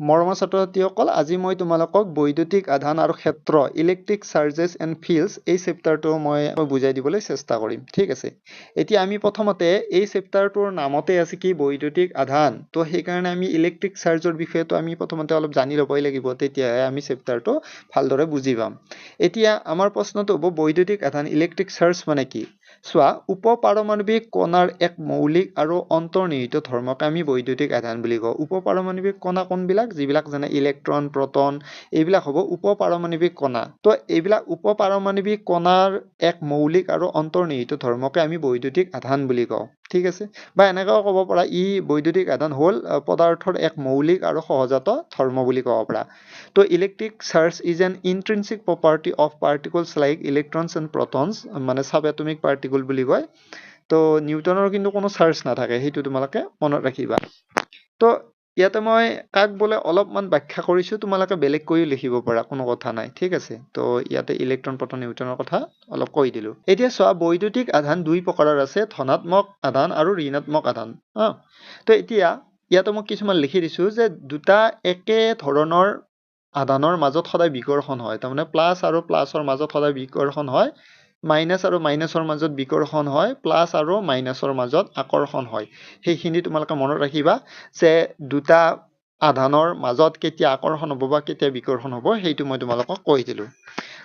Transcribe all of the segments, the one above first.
মৰমৰ ছাত্ৰ ছাত্ৰীসকল আজি মই তোমালোকক বৈদ্যুতিক আধান আৰু ক্ষেত্ৰ ইলেক্ট্ৰিক চাৰ্জেছ এণ্ড ফিল্ডছ এই চেপ্টাৰটো মই বুজাই দিবলৈ চেষ্টা কৰিম। ঠিক আছে? এতিয়া আমি প্ৰথমতে এই চেপ্টাৰটোৰ নামতে আছে কি? বৈদ্যুতিক আধান। তো সেইকাৰণে আমি ইলেক্ট্ৰিক চাৰ্জৰ বিষয়েটো আমি প্ৰথমতে অলপ জানি ল'বই লাগিব তেতিয়াহে আমি চেপ্টাৰটো ভালদৰে বুজি পাম। এতিয়া আমাৰ প্ৰশ্নটো হ'ব বৈদ্যুতিক আধান ইলেক্ট্ৰিক চাৰ্জ মানে কি? চোৱা উপ পাৰমাণৱিক কণাৰ এক মৌলিক আৰু অন্তৰ্নিহিত ধৰ্মকে আমি বৈদ্যুতিক আধান বুলি কওঁ। উপ পাৰমাণৱিক কণা কোনবিলাক? যিবিলাক যেনে ইলেক্ট্ৰন প্ৰটন এইবিলাক হ'ব উপ পাৰমাণৱিক কণা। তো এইবিলাক উপ পাৰমাণৱিক কণাৰ এক মৌলিক আৰু অন্তৰ্নিহিত ধৰ্মকে আমি বৈদ্যুতিক আধান বুলি কওঁ। ঠিক আছে? বা এনেকাও ক'ব পাৰা ই বৈদ্যুতিক আধান হ'ল পদাৰ্থৰ এক মৌলিক আৰু সহজাত ধৰ্ম বুলি ক'ব পাৰা। তো electric charge is an intrinsic property of particles like electrons and protons মানে চাব এটমিক পাৰ্টিকল বুলি কয়। তো নিউটনৰ কিন্তু কোনো চাৰ্জ নাথাকে সেইটো তোমালোকে মনত ৰাখিবা। তো ইয়াতে মই কাক বোলে অলপমান ব্যাখ্যা কৰিছোঁ তোমালোকে বেলেগ কৰিও লিখিব পাৰা কোনো কথা নাই ঠিক আছে? তো ইয়াতে ইলেক্ট্ৰন প্ৰটন নিউটনৰ কথা অলপ কৈ দিলোঁ। এতিয়া চোৱা বৈদ্যুতিক আধান দুই প্ৰকাৰৰ আছে ধনাত্মক আধান আৰু ঋণাত্মক আধান হা? তো এতিয়া ইয়াতে মই কিছুমান লিখি দিছোঁ যে দুটা একে ধৰণৰ আধানৰ মাজত সদায় বিকৰ্ষণ হয় তাৰমানে প্লাছ আৰু প্লাছৰ মাজত সদায় বিকৰ্ষণ হয় মাইনাছ আৰু মাইনাছৰ মাজত বিকৰ্ষণ হয় প্লাছ আৰু মাইনাছৰ মাজত আকৰ্ষণ হয়। সেইখিনি তোমালোকে মনত ৰাখিবা যে দুটা আধানৰ মাজত কেতিয়া আকৰ্ষণ হ'ব বা কেতিয়া বিকৰ্ষণ হ'ব সেইটো মই তোমালোকক কৈ দিলোঁ।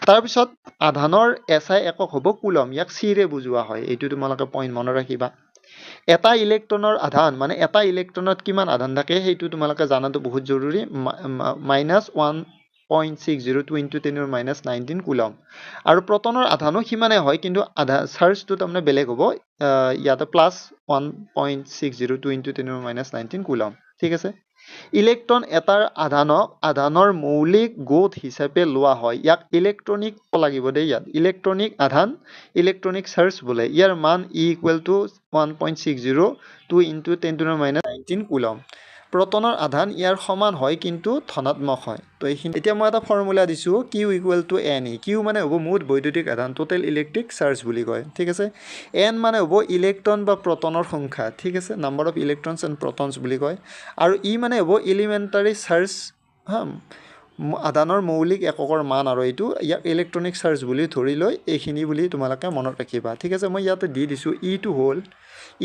তাৰপিছত আধানৰ এছআই একক হ'ব কুলম ইয়াক চিৰে বুজোৱা হয় এইটো তোমালোকে পইণ্ট মনত ৰাখিবা। এটা ইলেক্ট্ৰনৰ আধান মানে এটা ইলেক্ট্ৰনত কিমান আধান থাকে সেইটো তোমালোকে জনাটো বহুত জৰুৰী minus one point six zero' two into টেনৰ মাইনাছ নাইনটিন কুলম আৰু প্ৰটনৰ আধানো সিমানে হয় কিন্তু আধা চাৰ্জটো তাৰমানে বেলেগ হ'ব ইয়াতে plus one point six zero' two into টেনৰ মাইনাছ নাইনটিন কুলম ঠিক আছে? ইলেক্ট্ৰন এটাৰ আধানক আধানৰ মৌলিক গোট হিচাপে লোৱা হয়। ইয়াক ইলেক্ট্ৰনিক লাগিব দেই ইয়াত। ইলেক্ট্ৰনিক আধান ইলেক্ট্ৰনিক চাৰ্জ বোলে। ইয়াৰ মান E equal to one point six zero' two into ten to minus nineteen coulomb প্ৰটনৰ আধান ইয়াৰ সমান হয় কিন্তু ধনাত্মক হয়। তো এইখিনি এতিয়া মই এটা ফৰ্মুলা দিছোঁ Q equal to N E Q মানে হ'ব মুঠ বৈদ্যুতিক আধান টোটেল ইলেক্ট্ৰিক চাৰ্জ বুলি কয় ঠিক আছে? এন মানে হ'ব ইলেক্ট্ৰন বা প্ৰটনৰ সংখ্যা ঠিক আছে? Number of electrons and protons বুলি কয়। আৰু ই মানে হ'ব এলিমেণ্টাৰী চাৰ্জ হা? আধানৰ মৌলিক এককৰ মান আৰু এইটো ইয়াক ইলেক্ট্ৰনিক চাৰ্জ বুলি ধৰি লৈ এইখিনি বুলি তোমালোকে মনত ৰাখিবা। ঠিক আছে মই ইয়াতে দি দিছোঁ ইটো হ'ল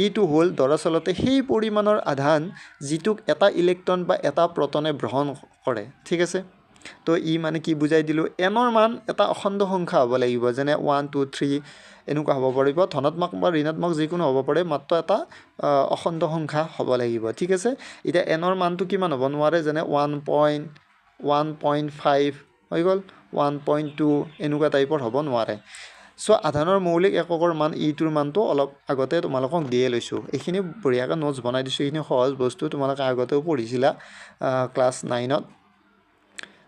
ইটো হ'ল দৰাচলতে সেই পৰিমাণৰ আধান যিটোক এটা ইলেক্ট্ৰন বা এটা প্ৰটনে গ্ৰহণ কৰে। ঠিক আছে? তো ই মানে কি বুজাই দিলোঁ এনৰ মান এটা অখণ্ড সংখ্যা হ'ব লাগিব যেনে ওৱান টু থ্ৰী এনেকুৱা হ'ব পাৰিব। ধনাত্মক বা ঋণাত্মক যিকোনো হ'ব পাৰে মাত্ৰ এটা অখণ্ড সংখ্যা হ'ব লাগিব। ঠিক আছে? এতিয়া এনৰ মানটো কিমান হ'ব? নোৱাৰে যেনে one point one point five হৈ গ'ল ওৱান পইণ্ট টু এনেকুৱা টাইপৰ হ'ব নোৱাৰে। চ' আধানৰ মৌলিক এককৰ মান ইটোৰ মানটো অলপ আগতে তোমালোকক দিয়ে লৈছোঁ। এইখিনি বঢ়িয়াকৈ নোটছ বনাই দিছোঁ এইখিনি সহজ বস্তু তোমালোকে আগতেও পঢ়িছিলা ক্লাছ নাইনত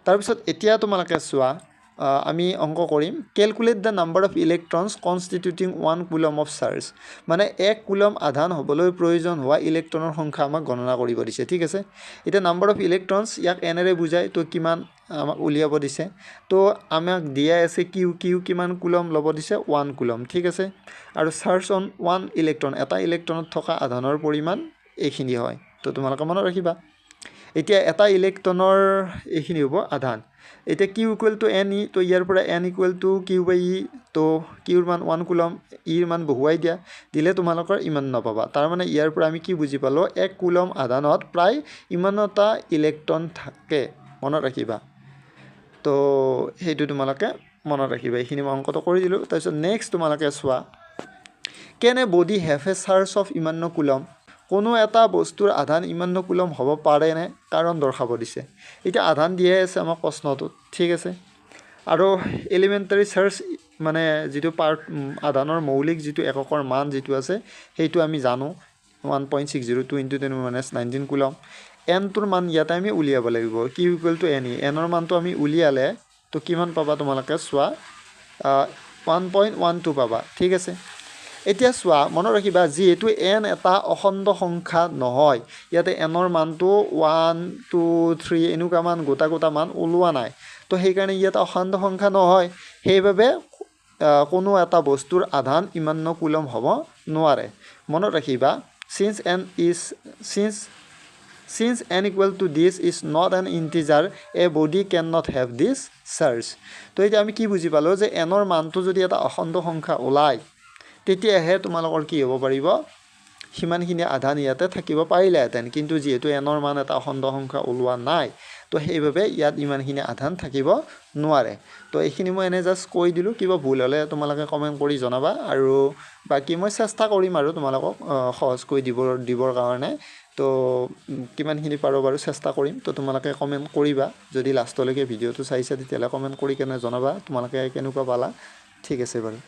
তাৰপিছত এতিয়া তোমালোকে চোৱা আমি অংক কৰিম। Calculate the number of electrons constituting one coulomb of charge মানে এক কুলম আধান হ'বলৈ প্ৰয়োজন হোৱা ইলেক্ট্ৰনৰ সংখ্যা আমাক গণনা কৰিব দিছে ঠিক আছে? এতিয়া নাম্বাৰ অফ ইলেক্ট্ৰনছ ইয়াক এনেৰে বুজায় তো কিমান আমাক উলিয়াব দিছে। তো আমাক দিয়াই আছে কিউ কিউ কিমান কুলম ল'ব দিছে? ওৱান কুলম ঠিক আছে? আৰু চাৰ্জ অন ওৱান ইলেক্ট্ৰন এটা ইলেক্ট্ৰনত থকা আধানৰ পৰিমাণ এইখিনি হয়। তো তোমালোকে মনত ৰাখিবা। এতিয়া এটা ইলেক্ট্ৰনৰ এইখিনি হ'ব আধান। এতিয়া Q equal to N E তো ইয়াৰ পৰা N equal to Q by E তো কিউৰ মান ওৱান কুলম ইৰ মান বহুৱাই দিয়া। দিলে তোমালোকৰ ইমান নাপাবা। তাৰমানে ইয়াৰ পৰা আমি কি বুজি পালোঁ এক কুলম আধানত প্ৰায় ইমানটা ইলেক্ট্ৰন থাকে মনত ৰাখিবা। তো সেইটো তোমালোকে মনত ৰাখিবা। এইখিনি মই অংকটো কৰি দিলোঁ। তাৰপিছত নেক্সট তোমালোকে চোৱা can body have a charge of ইমান্য coulomb কোনো এটা বস্তুৰ আধান ইমান্য কুলম হ'ব পাৰেনে কাৰণ দৰ্শাব দিছে। এতিয়া আধান দিয়াই আছে আমাক প্ৰশ্নটোত। ঠিক আছে। আৰু এলিমেণ্টাৰী চাৰ্জ মানে যিটো পাৰ্ট আধানৰ মৌলিক যিটো এককৰ মান যিটো আছে সেইটো আমি জানো। One point six zero' two into ten minus nineteen coulomb এনটোৰ মান ইয়াতে আমি উলিয়াব লাগিব। Q equal to N E এনৰ মানটো আমি উলিয়ালে তো কিমান পাবা তোমালোকে? চোৱা ওৱান পইণ্ট ওৱান টু পাবা। ঠিক আছে। এতিয়া চোৱা মনত ৰাখিবা যিহেতু এন এটা অখণ্ড সংখ্যা নহয় ইয়াতে এনৰ মানটো ওৱান টু থ্ৰী এনেকুৱা মান গোটা গোটা মান ওলোৱা নাই। তো সেইকাৰণে ইয়াত অখণ্ড সংখ্যা নহয়। সেইবাবে কোনো এটা বস্তুৰ আধান ইমান্য কুলম হ'ব নোৱাৰে। মনত ৰাখিবা since N is since since N equal to this is not an integer a body can not have this charge তো এতিয়া আমি কি বুজি পালোঁ যে এনৰ মানটো যদি এটা অখণ্ড সংখ্যা ওলায় তেতিয়াহে তোমালোকৰ কি হ'ব পাৰিব? সিমানখিনি আধান ইয়াতে থাকিব পাৰিলেহেঁতেন। কিন্তু যিহেতু এনৰ মান এটা অখণ্ড সংখ্যা ওলোৱা নাই তো সেইবাবে ইয়াত ইমানখিনি আধান থাকিব নোৱাৰে। তো এইখিনি মই এনেই জাষ্ট কৈ দিলোঁ কিবা ভুল হ'লে তোমালোকে কমেণ্ট কৰি জনাবা আৰু বাকী মই চেষ্টা কৰিম আৰু তোমালোকক সহজকৈ দিব দিবৰ কাৰণে। তো কিমানখিনি পাৰোঁ বাৰু চেষ্টা কৰিম। তো তোমালোকে কমেণ্ট কৰিবা। যদি লাষ্টলৈকে ভিডিঅ'টো চাইছা তেতিয়াহ'লে কমেণ্ট কৰি কেনে জনাবা। তোমালোকে কেনেকুৱা পালা? ঠিক আছে বাৰু।